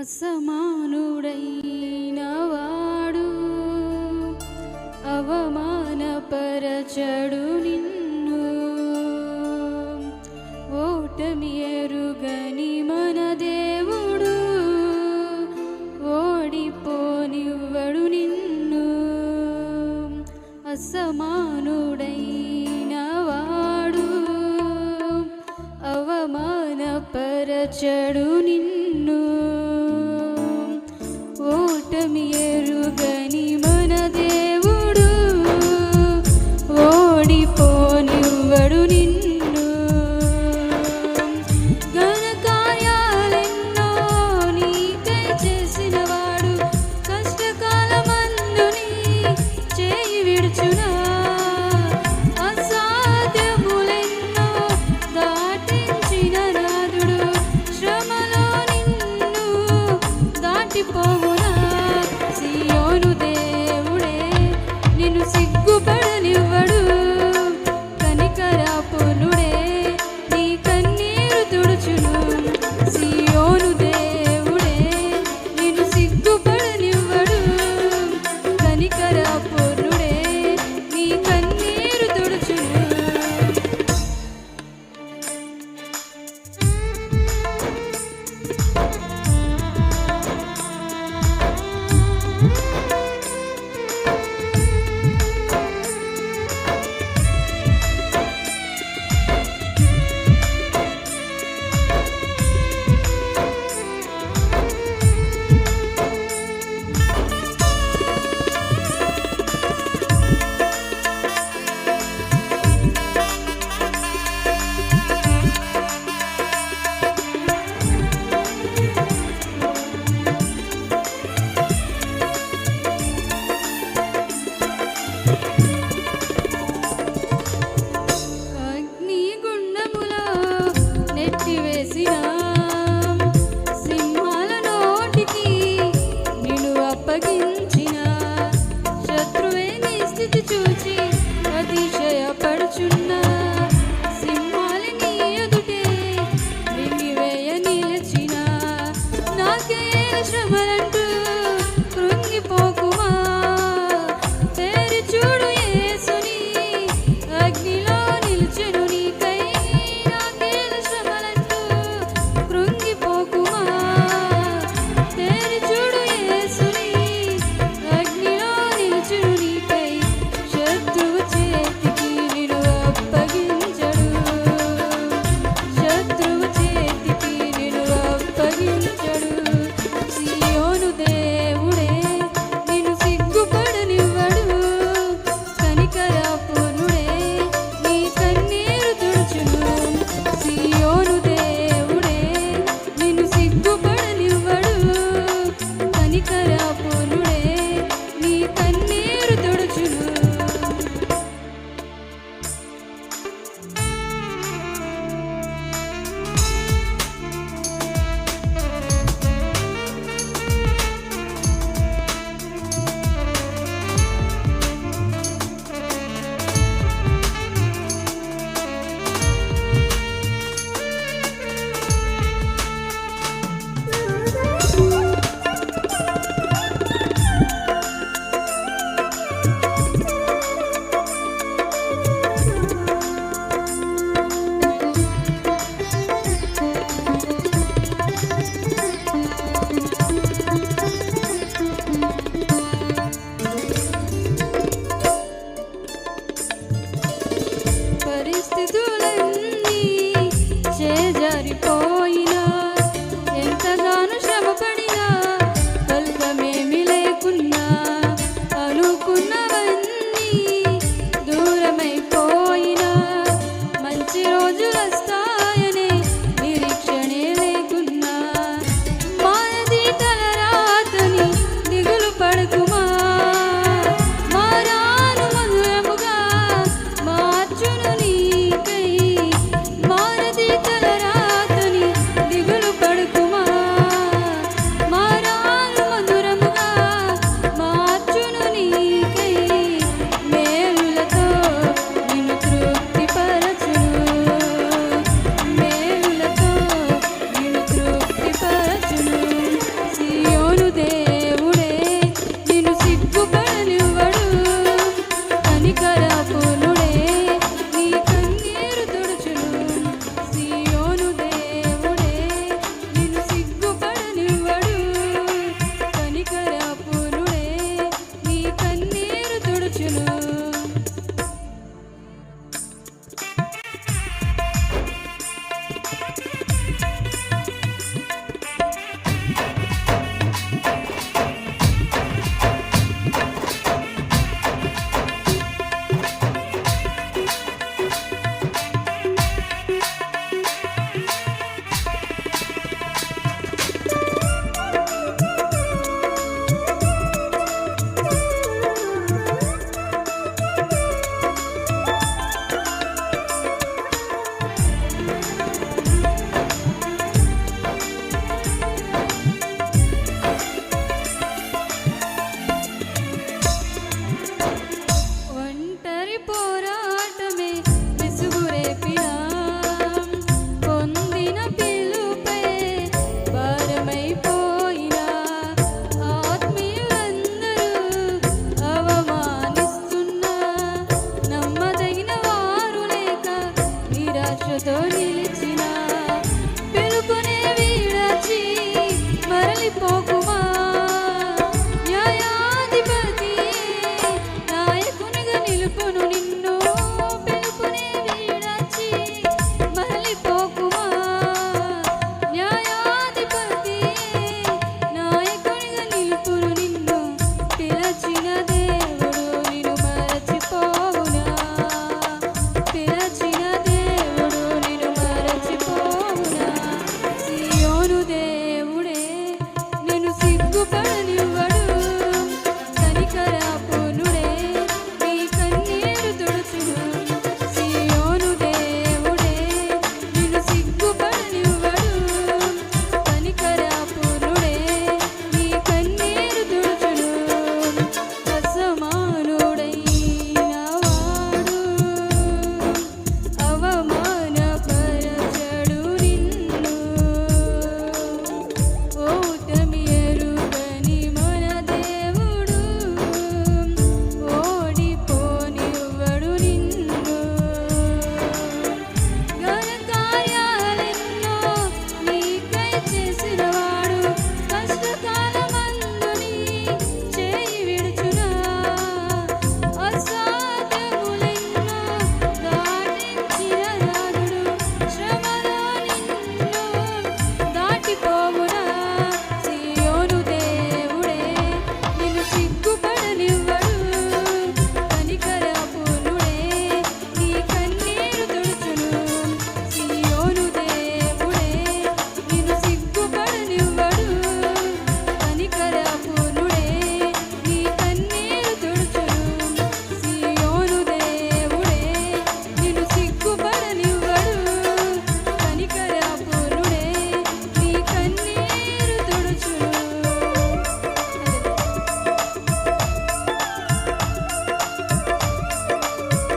అసమానుడైన వాడు అవమానపరచడు నిన్ను. ఓటమి ఎరుగని మన దేవుడు ఓడిపోనివ్వడు నిన్ను. అసమానుడైన వాడు అవమానపరచడు నిన్ను. mi